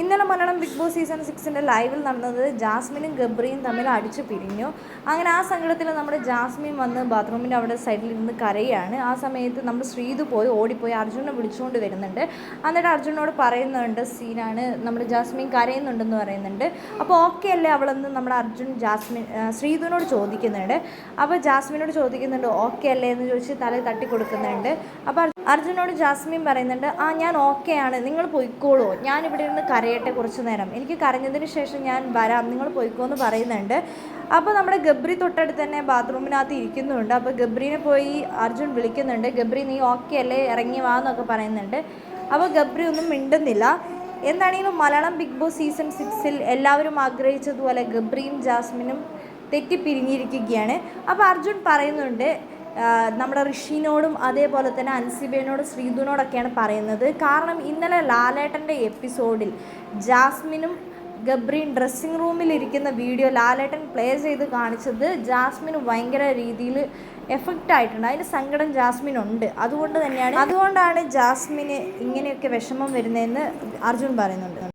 ഇന്നലെ Malayalam big boss season സിക്സിന്റെ ലൈവിൽ നടന്നത് ജാസ്മിനും ഗബ്രിയും തമ്മിൽ അടിച്ചു പിരിഞ്ഞു. അങ്ങനെ ആ സങ്കടത്തിൽ നമ്മുടെ ജാസ്മിൻ വന്ന് ബാത്റൂമിന്റെ അവിടെ സൈഡിൽ ഇരുന്ന് കരയാണ്. ആ സമയത്ത് നമ്മൾ ശ്രീതു പോയി ഓടിപ്പോയി അർജുനെ വിളിച്ചുകൊണ്ട് വരുന്നുണ്ട്. എന്നിട്ട് അർജുനോട് പറയുന്നുണ്ട് സീനാണ് നമ്മുടെ ജാസ്മിൻ കരയുന്നുണ്ടെന്ന് പറയുന്നുണ്ട്. അപ്പോൾ ഓക്കെ അല്ലേ അവളെന്ന് നമ്മുടെ അർജുൻ ജാസ്മിൻ ശ്രീതുവിനോട് ചോദിക്കുന്നുണ്ട്. അപ്പോൾ ജാസ്മിനോട് ചോദിക്കുന്നുണ്ട് ഓക്കെ അല്ലേ? എന്ന് ചോദിച്ച് തല തട്ടി കൊടുക്കുന്നുണ്ട് അപ്പോൾ അർജുനോട് ജാസ്മിൻ പറയുന്നുണ്ട് ആ ഞാൻ ഓക്കെയാണ് നിങ്ങൾ പൊയ്ക്കോളൂ. ഞാൻ ഇവിടെ ഇരുന്ന് കരയട്ടെ കുറച്ച് നേരം. എനിക്ക് കരഞ്ഞതിന് ശേഷം ഞാൻ വരാം. നിങ്ങൾ പൊയ്ക്കോ എന്ന് പറയുന്നുണ്ട്. അപ്പോൾ നമ്മുടെ ഗബ്രി തൊട്ടടുത്ത് തന്നെ ബാത്റൂമിനകത്ത് ഇരിക്കുന്നുണ്ട്. അപ്പോൾ ഗബ്രീനെ പോയി അർജുൻ വിളിക്കുന്നുണ്ട്. ഗബ്രി നീ ഓക്കെ അല്ലേ? ഇറങ്ങി വാ എന്നൊക്കെ പറയുന്നുണ്ട്. അപ്പോൾ ഗബ്രി ഒന്നും മിണ്ടുന്നില്ല. എന്താണെങ്കിലും മലയാളം ബിഗ് ബോസ് സീസൺ സിക്സിൽ എല്ലാവരും ആഗ്രഹിച്ചതുപോലെ ഗബ്രിയും ജാസ്മിനും തെറ്റി പിരിഞ്ഞിരിക്കുകയാണ് അപ്പോൾ അർജുൻ പറയുന്നുണ്ട് നമ്മുടെ ഋഷിനോടും അതേപോലെ തന്നെ അൻസിബേനോടും ശ്രീധുനോടൊക്കെയാണ് പറയുന്നത്. കാരണം ഇന്നലെ ലാലേട്ടന്റെ എപ്പിസോഡിൽ ജാസ്മിനും ഗബ്രീൻ ഡ്രസ്സിംഗ് റൂമിൽ ഇരിക്കുന്ന വീഡിയോ ലാലേട്ടൻ പ്ലേ ചെയ്ത് കാണിച്ചത് ജാസ്മിന് ഭയങ്കര രീതിയിൽ എഫക്റ്റ് ആയിട്ടുണ്ട്. അതിന് സങ്കടം ജാസ്മിനുണ്ട്. അതുകൊണ്ട് തന്നെയാണ് അതുകൊണ്ടാണ് ജാസ്മിന് ഇങ്ങനെയൊക്കെ വിഷമം വരുന്നതെന്ന് അർജുൻ പറയുന്നുണ്ട്.